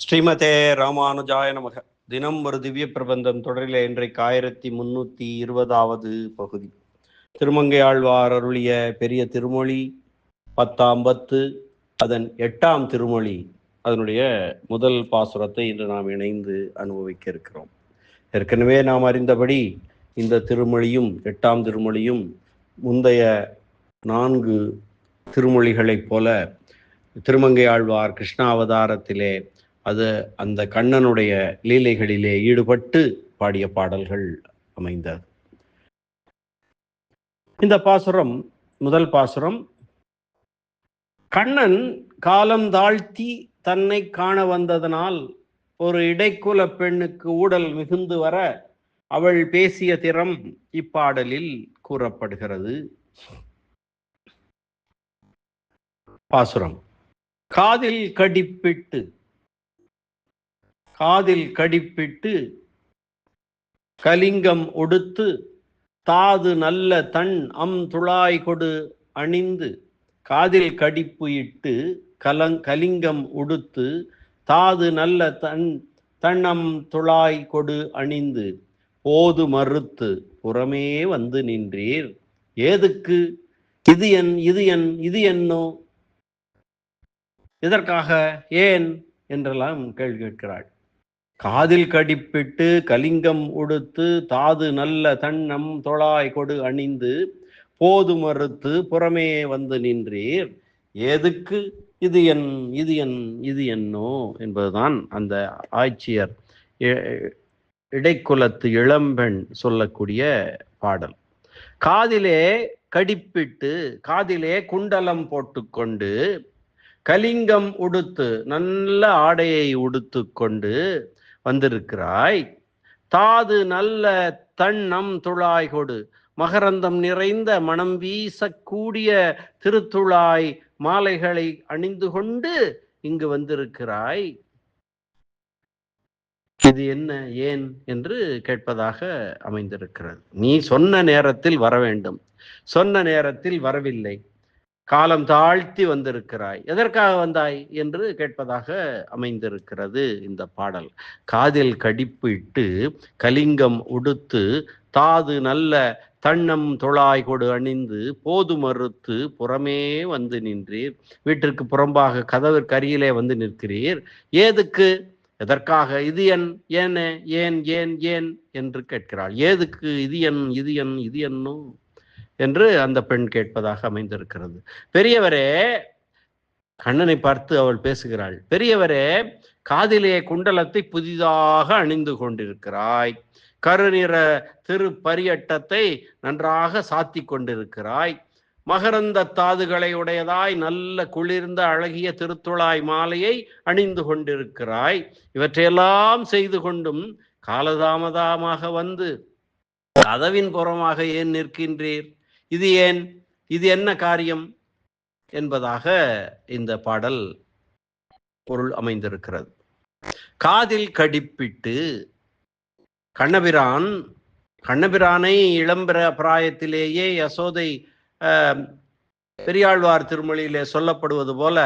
ஸ்ரீமதே ராமானுஜாய நமக. தினம் ஒரு திவ்ய பிரபந்தம் தொடரில் இன்றைக்கு ஆயிரத்தி முன்னூத்தி இருபதாவது பகுதி. திருமங்கையாழ்வார் அருளிய பெரிய திருமொழி பத்தாம் பத்து அதன் எட்டாம் திருமொழி அதனுடைய முதல் பாசுரத்தை இன்று நாம் இணைந்து அனுபவிக்க இருக்கிறோம். ஏற்கனவே நாம் அறிந்தபடி இந்த திருமொழியும் எட்டாம் திருமொழியும் முந்தைய நான்கு திருமொழிகளைப் போல திருமங்கை ஆழ்வார் கிருஷ்ணாவதாரத்திலே அது அந்த கண்ணனுடைய லீலைகளிலே ஈடுபட்டு பாடிய பாடல்கள் அமைந்தது. இந்த பாசுரம் முதல் பாசுரம் கண்ணன் காலம் தாழ்த்தி தன்னை காண வந்ததனால் ஒரு இடைக்குல பெண்ணுக்கு ஊடல் மிகுந்து வர அவள் பேசிய திறம் இப்பாடலில் கூறப்படுகிறது. பாசுரம் காதில் கடிப்பிட்டு காதில் கடிப்பிட்டு கலிங்கம் உடுத்து தாது நல்ல தன் அம் துளாய் கொடு அணிந்து காதில் கடிப்பு இட்டு கலங் கலிங்கம் உடுத்து தாது நல்ல தன் தன்னம் துளாய் கொடு அணிந்து போது மறுத்து புறமே வந்து நின்றீர். ஏதுக்கு? இது என் இது என் இது என்னோ? இதற்காக ஏன்? என்றெல்லாம் கேள்வி கேட்கிறாள். காதில் கடிப்பிட்டு கலிங்கம் உடுத்து தாது நல்ல தன்னம் தொழாய் கொடு அணிந்து போது மறுத்து புறமே வந்து நின்றீர். எதுக்கு? இது என் இது என் இது என்னோ? என்பதுதான் அந்த ஆட்சியர் இடைக்குலத்து இளம்பெண் சொல்லக்கூடிய பாடல். காதிலே கடிப்பிட்டு காதிலே குண்டலம் போட்டுக்கொண்டு கலிங்கம் உடுத்து நல்ல ஆடையை உடுத்து கொண்டு வந்திருக்கிறாய். தாது நல்ல தன்னம் துளாய் கொடு. மகரந்தம் நிறைந்த மனம் வீசக்கூடிய திருத்துழாய் மாலைகளை அணிந்து கொண்டு இங்கு வந்திருக்கிறாய். இது என்ன ஏன் என்று கேட்பதாக அமைந்திருக்கிறது. நீ சொன்ன நேரத்தில் வர வேண்டும். சொன்ன நேரத்தில் வரவில்லை. காலம் தாழ்த்தி வந்திருக்கிறாய். எதற்காக வந்தாய்? என்று கேட்பதாக அமைந்திருக்கிறது இந்த பாடல். காதில் கடிப்பு இட்டு கலிங்கம் உடுத்து தாது நல்ல தன்னம் தொழாய் கொடு அணிந்து போது மறுத்து புறமே வந்து நின்றீர். வீட்டிற்கு புறம்பாக கதவிற்கு அருகிலே வந்து நிற்கிறீர். ஏதுக்கு? எதற்காக? இது என் ஏன் ஏன் ஏன் ஏன்? என்று கேட்கிறாள். ஏதுக்கு? இது என் இது என் இது என்னும் என்று அந்த பெண் கேட்பதாக அமைந்திருக்கிறது. பெரியவரே கண்ணனை பார்த்து அவள் பேசுகிறாள். பெரியவரே காதிலே குண்டலத்தை புதிதாக அணிந்து கொண்டிருக்கிறாய். கருநிற திரு பரியட்டத்தை நன்றாக சாத்தி கொண்டிருக்கிறாய். மகரந்த தாதுகளை உடையதாய் நல்ல குளிர்ந்த அழகிய திருத்துழாய் மாலையை அணிந்து கொண்டிருக்கிறாய். இவற்றையெல்லாம் செய்து கொண்டும் காலதாமதமாக வந்து கதவின் புறமாக ஏன் நிற்கின்றீர்? இது ஏன்? இது என்ன காரியம்? என்பதாக இந்த பாடல் பொருள் அமைந்திருக்கிறது. காதில் கடிப்பிட்டு கண்ணபிரான் கண்ணபிரானை இளம்பிர பிராயத்திலேயே யசோதை பெரியாழ்வார் திருமொழியிலே சொல்லப்படுவது போல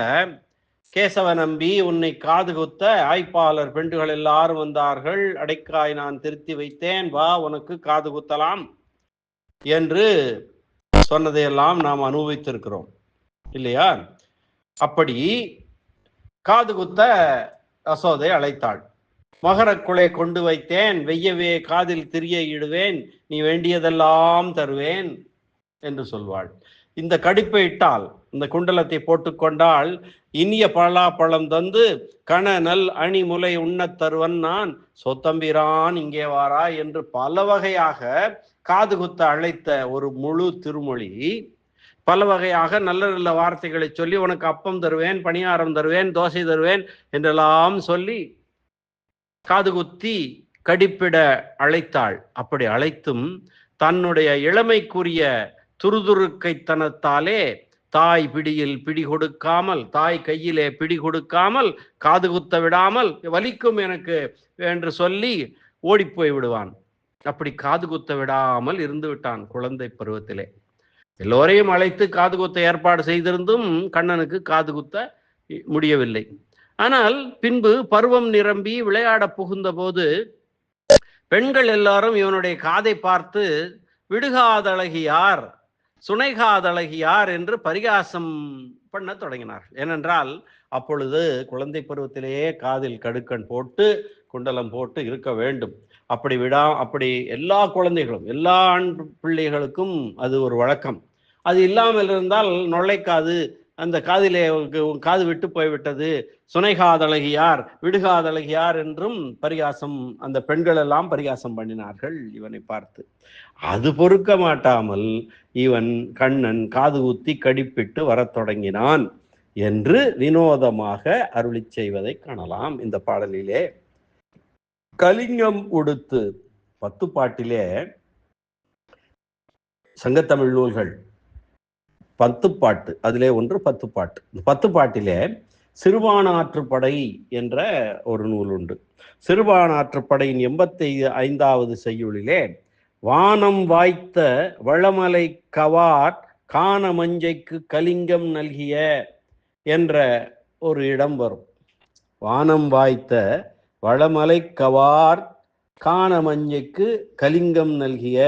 கேசவ நம்பி உன்னை காது குத்த ஆய்ப்பாளர் பெண்டுகள் எல்லாரும் வந்தார்கள். அடைக்காய் நான் திருத்தி வைத்தேன். வா உனக்கு காது குத்தலாம் என்று சொன்னதையெல்லாம் நாம் அனுபவித்திருக்கிறோம். இல்லையா? அப்படி காது குத்த யசோதை அழைத்தாள். மகரக்குலை கொண்டு வைத்தேன் வெய்யவே காதில் திரிய இடுவேன் நீ வேண்டியதெல்லாம் தருவேன் என்று சொல்வாள். இந்த கடிப்பை இட்டால் இந்த குண்டலத்தை போட்டுக்கொண்டால் இனிய பழம் தந்து கண நல் உண்ணத் தருவன் நான். சொத்தம்பிரான் இங்கே வாரா என்று பல வகையாக காது குத்த அழைத்த ஒரு முழு திருமொழி பல வகையாக நல்ல நல்ல வார்த்தைகளை சொல்லி உனக்கு அப்பம் தருவேன் பணியாரம் தருவேன் தோசை தருவேன் என்றெல்லாம் சொல்லி காது குத்தி கடிப்பிட அழைத்தாள். அப்படி அழைத்தும் தன்னுடைய இளமைக்குரிய துருதுருக்கைத்தனத்தாலே தாய் பிடியில் பிடி கொடுக்காமல் தாய் கையிலே பிடி கொடுக்காமல் காது குத்த விடாமல் வலிக்கும் எனக்கு என்று சொல்லி ஓடிப்போய் விடுவான் அப்படி காது குத்த விடாமல் இருந்து விட்டான் குழந்தை பருவத்திலே. எல்லோரையும் அழைத்து காது குத்த ஏற்பாடு செய்திருந்தும் கண்ணனுக்கு காது குத்த முடியவில்லை. ஆனால் பின்பு பருவம் நிரம்பி விளையாட புகுந்த போது பெண்கள் எல்லாரும் இவனுடைய காதை பார்த்து விடுகாதழகியார் சுனைகாதழகியார் என்று பரிகாசம் பண்ண தொடங்கினார்கள். ஏனென்றால் அப்பொழுது குழந்தை பருவத்திலேயே காதில் கடுக்கன் போட்டு குண்டலம் போட்டு இருக்க வேண்டும். அப்படி விடா அப்படி எல்லா குழந்தைகளும் எல்லா ஆண் பிள்ளைகளுக்கும் அது ஒரு வழக்கம். அது இல்லாமல் இருந்தால் நொல்லைக்காது அந்த காதிலே காது விட்டு போய்விட்டது. சுனைகாதழகியார் விடுகாதழகியார் என்றும் பரிகாசம் அந்த பெண்கள் எல்லாம் பரிகாசம் பண்ணினார்கள் இவனை பார்த்து. அது பொறுக்க மாட்டாமல் இவன் கண்ணன் காது ஊத்தி கடிப்பிட்டு வரத் தொடங்கினான் என்று வினோதமாக அருளி செய்வதை காணலாம் இந்த பாடலிலே. கலிங்கம் உடுத்து பத்து பாட்டிலே சங்கத்தமிழ் நூல்கள். பத்து பாட்டு அதிலே ஒன்று பத்து பாட்டு. இந்த பத்து பாட்டிலே சிறுபானாற்றுப்படை என்ற ஒரு நூல் உண்டு. சிறுபானாற்றுப்படையின் எண்பத்தி ஐந்தாவது செய்யுளிலே வானம் வாய்த்த வளமலை கவார் காண மஞ்சைக்கு கலிங்கம் நல்கிய என்ற ஒரு இடம் வரும். வானம் வாய்த்த வளமலை கவார் காண மஞ்சைக்கு கலிங்கம் நல்கிய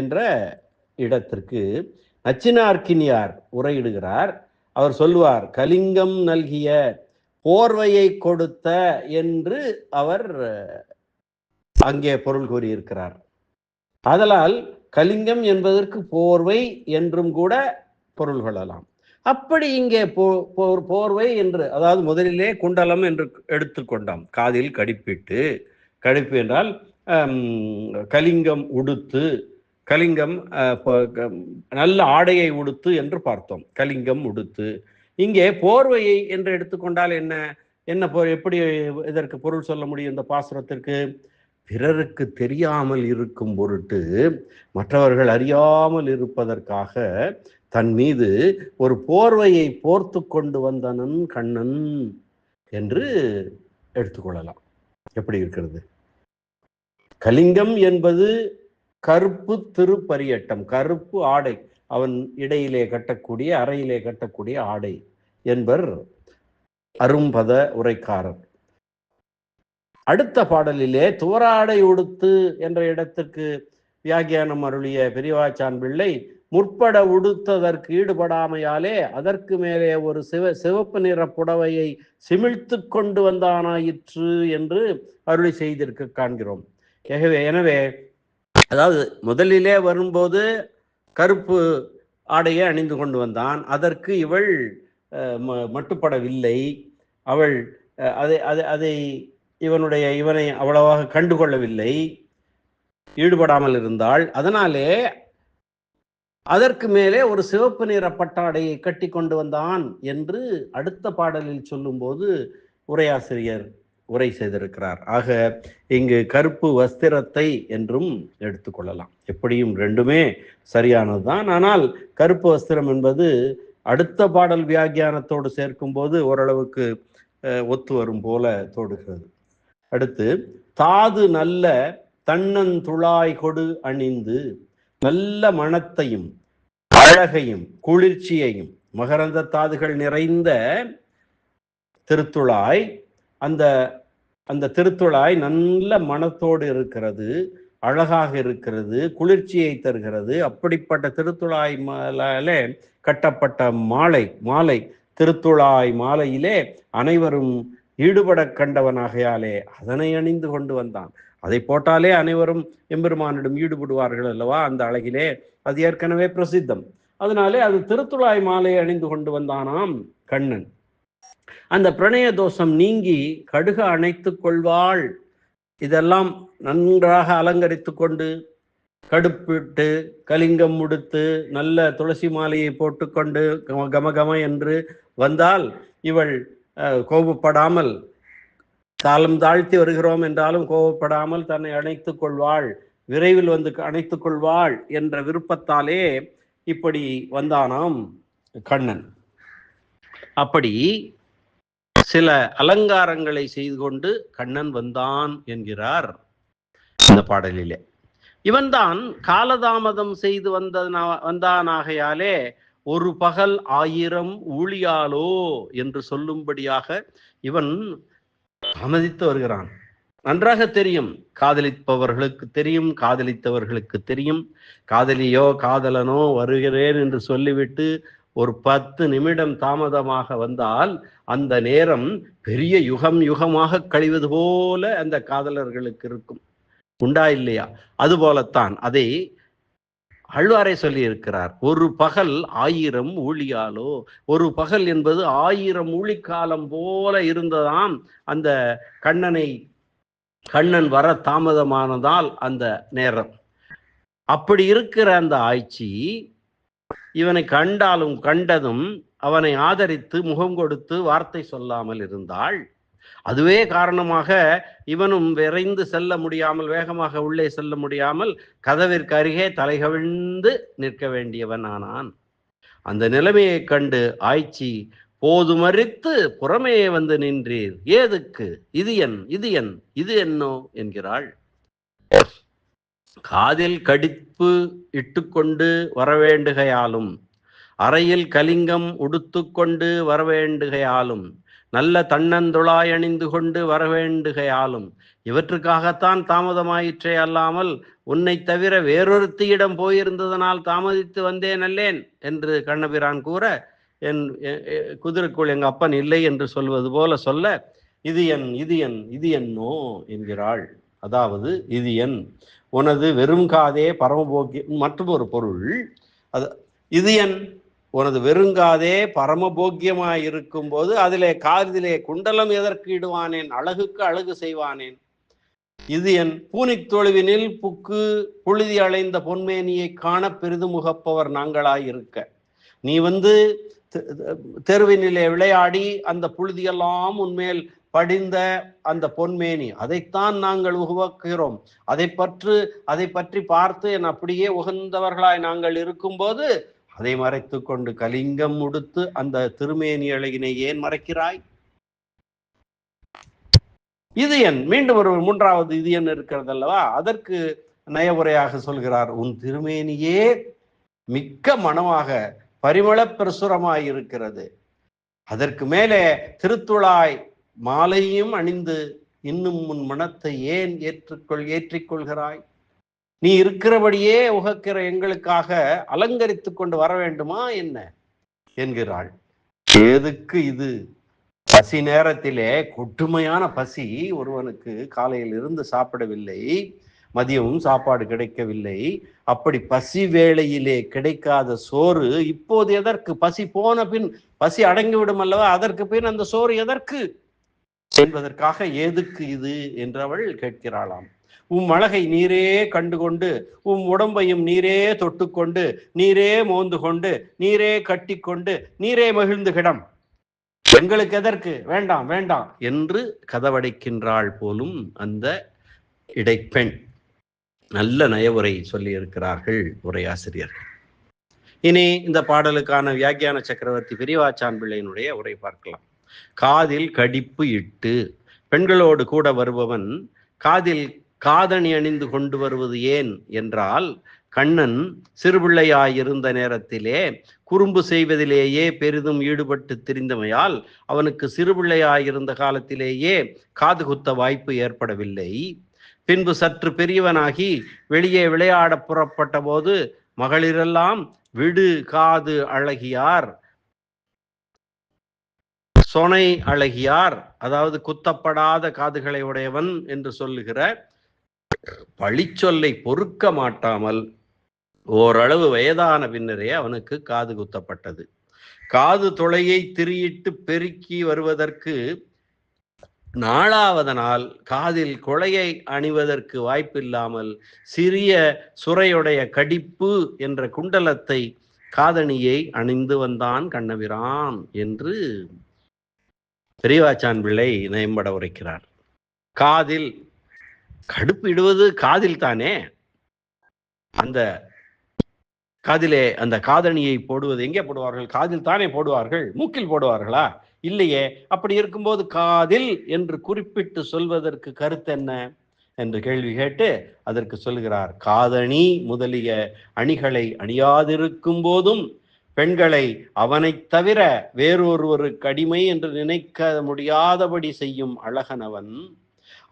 என்ற இடத்திற்கு நச்சினார்க்கினியார் உரையிடுகிறார். அவர் சொல்லுவார் கலிங்கம் நல்கிய போர்வையை கொடுத்த என்று அவர் அங்கே பொருள் கூறியிருக்கிறார். ஆதலால் கலிங்கம் என்பதற்கு போர்வை என்றும் கூட பொருள் கொள்ளலாம். அப்படி இங்கே போ போர் போர்வை என்று அதாவது முதலிலே குண்டலம் என்று எடுத்துக்கொண்டோம் காதில் கடிப்பிட்டு கடிப்பு என்றால் கலிங்கம் உடுத்து கலிங்கம் நல்ல ஆடையை உடுத்து என்று பார்த்தோம். கலிங்கம் உடுத்து. இங்கே போர்வையை என்று எடுத்துக்கொண்டால் என்ன? என்ன பொ எப்படி இதற்கு பொருள் சொல்ல முடியும் இந்த பாசுரத்திற்கு? பிறருக்கு தெரியாமல் இருக்கும் பொருட்டு மற்றவர்கள் அறியாமல் இருப்பதற்காக தன் மீது ஒரு போர்வையை போர்த்து கொண்டு வந்தனன் கண்ணன் என்று எடுத்துக்கொள்ளலாம். எப்படி இருக்கிறது? கலிங்கம் என்பது கருப்பு திருப்பரியட்டம் கருப்பு ஆடை. அவன் இடையிலே கட்டக்கூடிய அறையிலே கட்டக்கூடிய ஆடை என்பர் அரும்பத உரைக்காரர். அடுத்த பாடலிலே துவராடை உடுத்து என்ற இடத்திற்கு வியாகியானம் அருளிய பெரியவாச்சான் பிள்ளை முற்பட உடுத்ததற்கு ஈடுபடாமையாலே அதற்கு மேலே ஒரு சிவ சிவப்பு நிற புடவையை சிமிழ்த்து கொண்டு வந்தானாயிற்று என்று அருளி செய்திருக்க காண்கிறோம். எனவே எனவே அதாவது முதலிலே வரும்போது கருப்பு ஆடையை அணிந்து கொண்டு வந்தான். அதற்கு இவள் ம- மட்டுப்படவில்லை. அவள் அதை அதை அதை இவனுடைய இவனை அவ்வளவாக கண்டுகொள்ளவில்லை. ஈடுபடாமல் இருந்தாள். அதனாலே அதற்கு மேலே ஒரு சிவப்பு நிற பட்டாடையை கட்டி கொண்டு வந்தான் என்று அடுத்த பாடலில் சொல்லும்போது உரையாசிரியர் உரை செய்திருக்கிறார். ஆக இங்கு கருப்பு வஸ்திரத்தை என்றும் எடுத்துக்கொள்ளலாம் எப்படியும் ரெண்டுமே சரியானதுதான். ஆனால் கருப்பு வஸ்திரம் என்பது அடுத்த பாடல் வியாக்கியானத்தோடு சேர்க்கும்போது ஓரளவுக்கு ஒத்து வரும் போல தோடுகிறது அடுத்து தாது நல்ல தன்னந்துழாய் கொடு அணிந்து நல்ல மனத்தையும் அழகையும் குளிர்ச்சியையும் மகரந்த தாதுகள் நிறைந்த திருத்துழாய் அந்த அந்த திருத்துழாய் நல்ல மனத்தோடு இருக்கிறது அழகாக இருக்கிறது குளிர்ச்சியை தருகிறது. அப்படிப்பட்ட திருத்துழாய் மாலே கட்டப்பட்ட மாலை மாலை திருத்துழாய் மாலையிலே அனைவரும் ஈடுபட கண்டவனாகையாலே அதனை அணிந்து கொண்டு வந்தான். அதை போட்டாலே அனைவரும் எம்பெருமானிடம் ஈடுபடுவார்கள் அல்லவா? அந்த அழகிலே அது ஏற்கனவே பிரசித்தம். அதனாலே அது திருத்துழாய் மாலை அணிந்து கொண்டு வந்தானாம் கண்ணன். அந்த பிரணய தோஷம் நீங்கி கடுக அணைத்து கொள்வாள். இதெல்லாம் நன்றாக அலங்கரித்து கொண்டு கடுப்பிட்டு கலிங்கம் முடித்து நல்ல துளசி மாலையை போட்டுக்கொண்டு கம கம கம என்று வந்தால் இவள் கோபப்படாமல் தாளம் தாழ்த்தி வருகிறோம் என்றாலும் கோபப்படாமல் தன்னை அணைத்துக் கொள்வாள். விரைவில் வந்து அணைத்துக் கொள்வாள் என்ற விருப்பத்தாலே இப்படி வந்தானாம் கண்ணன். அப்படி சில அலங்காரங்களை செய்து கொண்டு கண்ணன் வந்தான் என்கிறார் இந்த பாடலிலே. இவன்தான் காலதாமதம் செய்து வந்தனா வந்தானாகையாலே ஒரு பகல் ஆயிரம் ஊழியாலோ என்று சொல்லும்படியாக இவன் தாமதித்து வருகிறான். நன்றாக தெரியும். காதலிப்பவர்களுக்கு தெரியும். காதலித்தவர்களுக்கு தெரியும். காதலியோ காதலனோ வருகிறேன் என்று சொல்லிவிட்டு ஒரு பத்து நிமிடம் தாமதமாக வந்தால் அந்த நேரம் பெரிய யுகம் யுகமாக கழிவது போல அந்த காதலர்களுக்கு இருக்கும். உண்டா இல்லையா? அதுபோலத்தான். அதை அழ்வாரை சொல்லி இருக்கிறார் ஒரு பகல் ஆயிரம் ஊழியாலோ ஒரு பகல் என்பது ஆயிரம் ஊழிக்காலம் போல இருந்ததாம். அந்த கண்ணனை கண்ணன் வர தாமதமானதால் அந்த நேரம். அப்படி இருக்கிற அந்த ஆய்ச்சி இவனை கண்டாலும் கண்டதும் அவனை ஆதரித்து முகம் கொடுத்து வார்த்தை சொல்லாமல் இருந்தாள். அதுவே காரணமாக இவனும் விரைந்து செல்ல முடியாமல் வேகமாக உள்ளே செல்ல முடியாமல் கதவிற்கு அருகே தலைகவிழ்ந்து நிற்க வேண்டியவன் ஆனான். அந்த நிலைமையை கண்டு ஆய்ச்சி போதுமறித்து புறமே வந்து நின்றீர். ஏதுக்கு? இது என் இது என் இது என்னோ? என்கிறாள். காதில் கடிப்பு இட்டுக்கொண்டு வரவேண்டுகையாலும் அறையில் கலிங்கம் உடுத்துக்கொண்டு வரவேண்டுகையாலும் நல்ல தன்னந்துளாய் அணிந்து கொண்டு வரவேண்டுகையாலும் இவற்றுக்காகத்தான் தாமதமாயிற்றே அல்லாமல் உன்னை தவிர வேறொருத்தியிடம் போயிருந்ததனால் தாமதித்து வந்தேன் அல்லேன் என்று கண்ணபிரான் கூற என் குதிரைக்குள் எங்க அப்பன் இல்லை என்று சொல்வது போல சொல்ல இது என் இது என் இது என்னோ என்கிறாள். அதாவது இது என் உனது வெறும் காதே பரமபோக்கி மற்றும் ஒரு பொருள் அது இது என் உனது வெறுங்காதே பரமபோக்கியமாய் இருக்கும் போது அதிலே காதிலே குண்டலம் எதற்கு இடுவானேன் அழகுக்கு அழகு செய்வானேன். இது என் பூனிக் தொழுவினில் புக்கு புழுதி அலைந்த பொன்மேனியை காண பெரிதும் முகப்பவர் நாங்களாய் இருக்க நீ வந்து தெருவினிலே விளையாடி அந்த புழுதியெல்லாம் உன்மேல் படிந்த அந்த பொன்மேனி அதைத்தான் நாங்கள் உருவாக்குகிறோம். அதை பற்று அதை பற்றி பார்த்து என் அப்படியே உகந்தவர்களாய் நாங்கள் இருக்கும்போது அதை மறைத்து கொண்டு கலிங்கம் உடுத்து அந்த திருமேனி அழகினை ஏன் மறைக்கிறாய்? இது என் மீண்டும் ஒரு மூன்றாவது இது என் இருக்கிறது அல்லவா அதற்கு நயவுரையாக சொல்கிறார் உன் திருமேனியே மிக்க மனமாக பரிமள பிரசுரமாய் இருக்கிறது. அதற்கு மேலே திருத்துழாய் மாலையும் அணிந்து இன்னும் உன் மனத்தை ஏன் ஏற்றுக்கொள் ஏற்றிக்கொள்கிறாய்? நீ இருக்கிறபடியே உகக்கிற எங்களுக்காக அலங்கரித்து கொண்டு வர வேண்டுமா என்ன? என்கிறாள். எதுக்கு இது? பசி நேரத்திலே கொட்டுமையான பசி ஒருவனுக்கு காலையில் இருந்து சாப்பிடவில்லை மதியமும் சாப்பாடு கிடைக்கவில்லை. அப்படி பசி வேளையிலே கிடைக்காத சோறு இப்போது எதற்கு? பசி போன பின் பசி அடங்கிவிடும் அல்லவா? அதற்கு பின் அந்த சோறு எதற்கு? என்பதற்காக ஏதுக்கு இது? என்றவள் கேட்கிறாளாம். உம் அழகை நீரே கண்டுகொண்டு உம் உடம்பையும் நீரே தொட்டுக்கொண்டு நீரே மோந்து கொண்டு நீரே கட்டிக்கொண்டு நீரே மகிழ்ந்து கிடம். எங்களுக்கு எதற்கு? வேண்டாம் வேண்டாம் என்று கதவடைக்கின்றாள் போலும் அந்த இடைப்பெண். நல்ல நயவுரை சொல்லியிருக்கிறார்கள் உரையாசிரியர்கள் இனி இந்த பாடலுக்கான வியாக்கியான சக்கரவர்த்தி பெரியவாச்சான் பிள்ளையினுடைய உரை பார்க்கலாம். காதில் கடிப்பு இட்டு பெண்களோடு கூட வருபவன் காதில் காதணி அணிந்து கொண்டு வருவது ஏன் என்றால் கண்ணன் சிறுபிள்ளையாயிருந்த நேரத்திலே குறும்பு செய்வதிலேயே பெரிதும் ஈடுபட்டு திரிந்தமையால் அவனுக்கு சிறுபிள்ளையாயிருந்த காலத்திலேயே காது குத்த வாய்ப்பு ஏற்படவில்லை. பின்பு சற்று பெரியவனாகி வெளியே விளையாட புறப்பட்ட போது மகளிரெல்லாம் விடு காது அழகியார் சொனை அழகியார் அதாவது குத்தப்படாத காதுகளை உடையவன் என்று சொல்லுகிற பழிச்சொல்லை பொறுக்க மாட்டாமல் ஓரளவு வயதான பின்னரே அவனுக்கு காது குத்தப்பட்டது. காது தொலையை திரியிட்டு பெருக்கி வருவதற்கு நாளாவதனால் காதில் கொலையை அணிவதற்கு வாய்ப்பில்லாமல் சிறிய சுரையுடைய கடிப்பு என்ற குண்டலத்தை காதணியை அணிந்து வந்தான் கண்ணபிரான் என்று பெரியவாச்சான் பிள்ளை நயம்பட உரைக்கிறார். காதில் கடுப்பு இடுவது காதில் தானே? அந்த காதிலே அந்த காதணியை போடுவது எங்கே போடுவார்கள்? காதில் தானே போடுவார்கள்? மூக்கில் போடுவார்களா? இல்லையே. அப்படி இருக்கும்போது காதில் என்று குறிப்பிட்டு சொல்வதற்கு கருத்து என்ன? என்று கேள்வி கேட்டு அதற்கு சொல்கிறார் காதணி முதலிய அணிகளை அணியாதிருக்கும் போதும் பெண்களை அவனை தவிர வேறொருவருக்கு அடிமை என்று நினைக்க முடியாதபடி செய்யும் அழகனவன்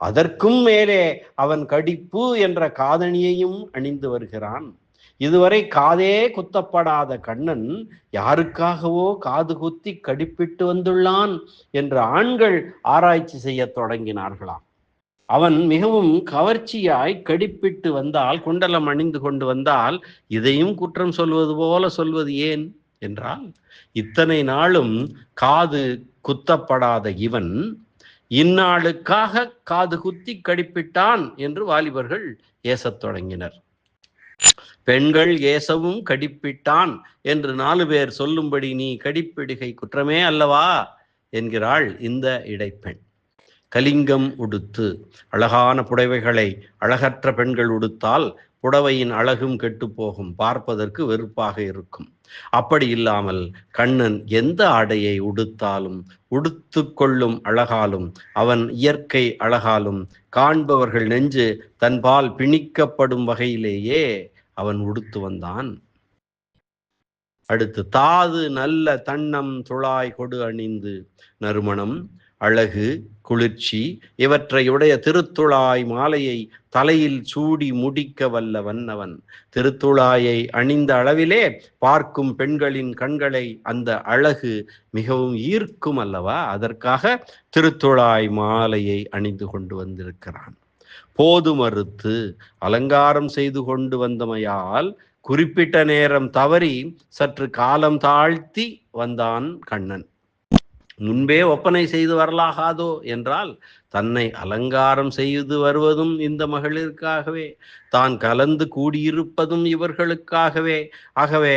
அதற்கும் மேலே அவன் கடிப்பு என்ற காதணியையும் அணிந்து வருகிறான். இதுவரை காதே குத்தப்படாத கண்ணன் யாருக்காகவோ காது குத்தி கடிப்பிட்டு வந்துள்ளான் என்று ஆண்கள் ஆராய்ச்சி செய்ய தொடங்கினார்களாம். அவன் மிகவும் கவர்ச்சியாய் கடிப்பிட்டு வந்தால் குண்டலம் அணிந்து கொண்டு வந்தால் இதையும் குற்றம் சொல்வது போல சொல்வது ஏன்? என்றால் இத்தனை நாளும் காது குத்தப்படாத இவன் இந்நாளுக்காக காது குத்தி கடிப்பிட்டான் என்று வாலிபர்கள் ஏசத் தொடங்கினர். பெண்கள் ஏசவும் கடிப்பிட்டான் என்று நாலு பேர் சொல்லும்படி நீ கடிப்பிடுகை குற்றமே அல்லவா? என்கிறாள் இந்த இடைப்பெண். கலிங்கம் உடுத்து அழகான புடவைகளை அழகற்ற பெண்கள் உடுத்தால் புடவையின் அழகும் கெட்டுப்போகும். பார்ப்பதற்கு வெறுப்பாக இருக்கும். அப்படி இல்லாமல் கண்ணன் எந்த ஆடையை உடுத்தாலும் உடுத்து கொள்ளும் அழகாலும் அவன் இயற்கை அழகாலும் காண்பவர்கள் நெஞ்சு தன்பால் பிணிக்கப்படும் வகையிலேயே அவன் உடுத்து வந்தான். அடுத்து தாது நல்ல தன்னம் துளாய் கொடு அணிந்து நறுமணம். அழகு குளிர்ச்சி இவற்றையுடைய திருத்துழாய் மாலையை தலையில் சூடி முடிக்க வல்ல வன்னவன் திருத்துழாயை அணிந்த அளவிலே பார்க்கும் பெண்களின் கண்களை அந்த அழகு மிகவும் ஈர்க்கும் அல்லவா? அதற்காக திருத்துழாய் மாலையை அணிந்து கொண்டு வந்திருக்கிறான். போது மறுத்து அலங்காரம் செய்து கொண்டு வந்தமையால் குறிப்பிட்ட நேரம் தவறி சற்று காலம் தாழ்த்தி வந்தான் கண்ணன். முன்பே ஒப்பனை செய்து வரலாகாதோ என்றால் தன்னை அலங்காரம் செய்து வருவதும் இந்த மகளிருக்காகவே தான் கலந்து கூடியிருப்பதும் இவர்களுக்காகவே. ஆகவே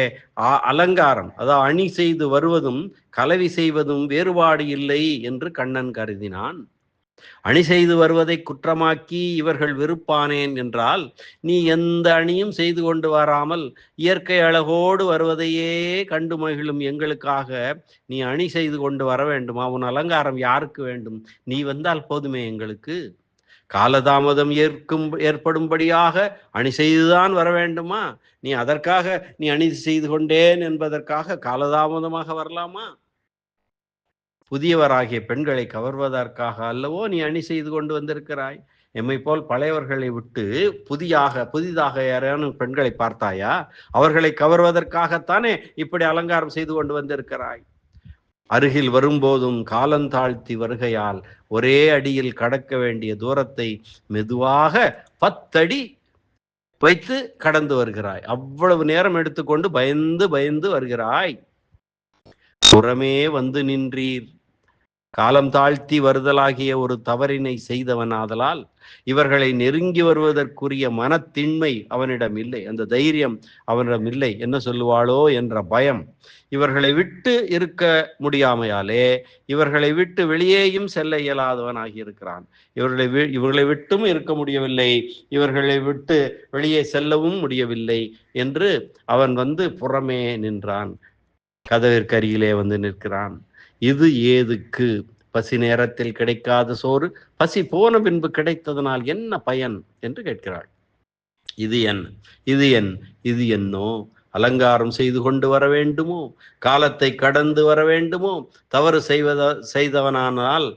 அலங்காரம் அதாவது அணி செய்து வருவதும் கலவி செய்வதும் வேறுபாடு இல்லை என்று கண்ணன் கருதினான். அணி செய்து வருவதை குற்றமாக்கி இவர்கள் வெறுப்பானேன் என்றால் நீ எந்த அணியும் செய்து கொண்டு வராமல் இயற்கை அழகோடு வருவதையே கண்டு மகிழும் எங்களுக்காக நீ அணி செய்து கொண்டு வர வேண்டுமா? உன் அலங்காரம் யாருக்கு வேண்டும்? நீ வந்தால் போதுமே எங்களுக்கு. காலதாமதம் ஏற்கும் ஏற்படும்படியாக அணி செய்துதான் வர வேண்டுமா? நீ அதற்காக நீ அணி செய்து கொண்டேன் என்பதற்காக காலதாமதமாக வரலாமா? புதியவராகிய பெண்களை கவர்வதற்காக அல்லவோ நீ அணி செய்து கொண்டு வந்திருக்கிறாய்? எம்மை போல் பழையவர்களை விட்டு புதியாக புதிதாக யாரான பெண்களை பார்த்தாயா? அவர்களை கவர்வதற்காகத்தானே இப்படி அலங்காரம் செய்து கொண்டு வந்திருக்கிறாய்? அருகில் வரும்போதும் காலந்தாழ்த்தி வருகையால் ஒரே அடியில் கடக்க வேண்டிய தூரத்தை மெதுவாக பத்தடி வைத்து கடந்து வருகிறாய். அவ்வளவு நேரம் எடுத்துக்கொண்டு பயந்து பயந்து வருகிறாய். புறமே வந்து நின்றீர். காலம் தாழ்த்தி வருதலாகிய ஒரு தவறினை செய்தவனாதலால் இவர்களை நெருங்கி வருவதற்குரிய மனத்திண்மை அவனிடம் இல்லை. அந்த தைரியம் அவனிடம் இல்லை. என்ன சொல்லுவாளோ என்ற பயம் இவர்களை விட்டு இருக்க முடியாமையாலே இவர்களை விட்டு வெளியேயும் செல்ல இயலாதவனாகி இருக்கிறான். இவர்களை வி இவர்களை விட்டும் இருக்க முடியவில்லை. இவர்களை விட்டு வெளியே செல்லவும் முடியவில்லை என்று அவன் வந்து புறமே நின்றான். கதவிற்கருகிலே வந்து நிற்கிறான். இது ஏதுக்கு? பசி நேரத்தில் கிடைக்காத சோறு. பசி போன பின்பு கிடைத்ததனால் என்ன பயன்? என்று கேட்கிறாள். இது என் இது என் இது என்னோ? அலங்காரம் செய்து கொண்டு வர வேண்டுமோ? காலத்தை கடந்து வர வேண்டுமோ? தவறு செய்வத செய்தவனானால்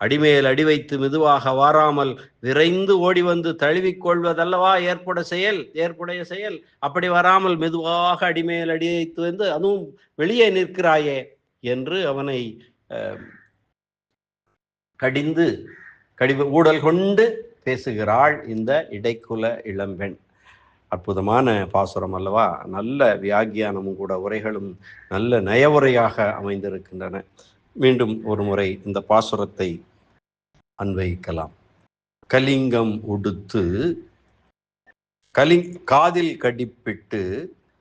அடிமேல் அடி வைத்து மெதுவாக வாராமல் விரைந்து ஓடி வந்து தழுவிக்கொள்வதல்லவா ஏற்பட செயல் ஏற்புடைய செயல். அப்படி வராமல் மெதுவாக அடிமேல் அடி வைத்து வந்து அதுவும் வெளியே நிற்கிறாயே? என்று அவனை கடிந்து கடிவு ஊடல் கொண்டு பேசுகிறாள் இந்த இடைக்குல இளம்பெண் அற்புதமான பாசுரம் அல்லவா? நல்ல வியாகியானமும் கூட உரைகளும் நல்ல நயவுரையாக அமைந்திருக்கின்றன. மீண்டும் ஒரு முறை இந்த பாசுரத்தை அன்வைக்கலாம் கலிங்கம் உடுத்து கலிங் காதில் கடிப்பிட்டு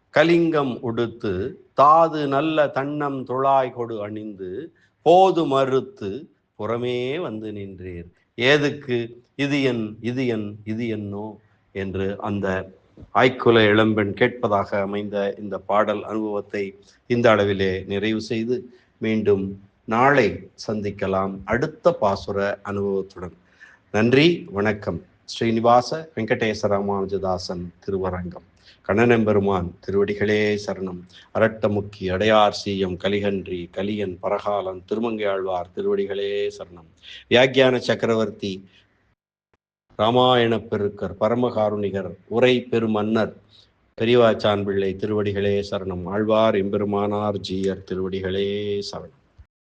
கலிங்கம் உடுத்து தாது நல்ல தன்னம் துழாய் கொடு அணிந்து போது மறுத்து புறமே வந்து நின்றீர். ஏதுக்கு? இது என் இது என் இது என்னோ? என்று அந்த ஆய்க்குல இளம்பெண் கேட்பதாக அமைந்த இந்த பாடல் அனுபவத்தை இந்த அளவிலே நிறைவு செய்து மீண்டும் நாளை சந்திக்கலாம். அடுத்த பாசுர அனுபவத்துடன். நன்றி வணக்கம். ஸ்ரீனிவாச வெங்கடேச ராமானுஜதாசன் திருவரங்கம். கண்ணனெம்பெருமான் திருவடிகளே சரணம். அரட்டமுக்கி அடையார் சீயம் கலிகன்றி கலியன் பரகாலன் திருமங்கையாழ்வார் திருவடிகளே சரணம். வியாக்கியான சக்கரவர்த்தி ராமாயண பெருக்கர் பரமகாருணிகர் உரை பெருமன்னர் பெரியவாச்சான் பிள்ளை திருவடிகளே சரணம். ஆழ்வார் எம்பெருமானார் ஜீயர் திருவடிகளே சரணம்.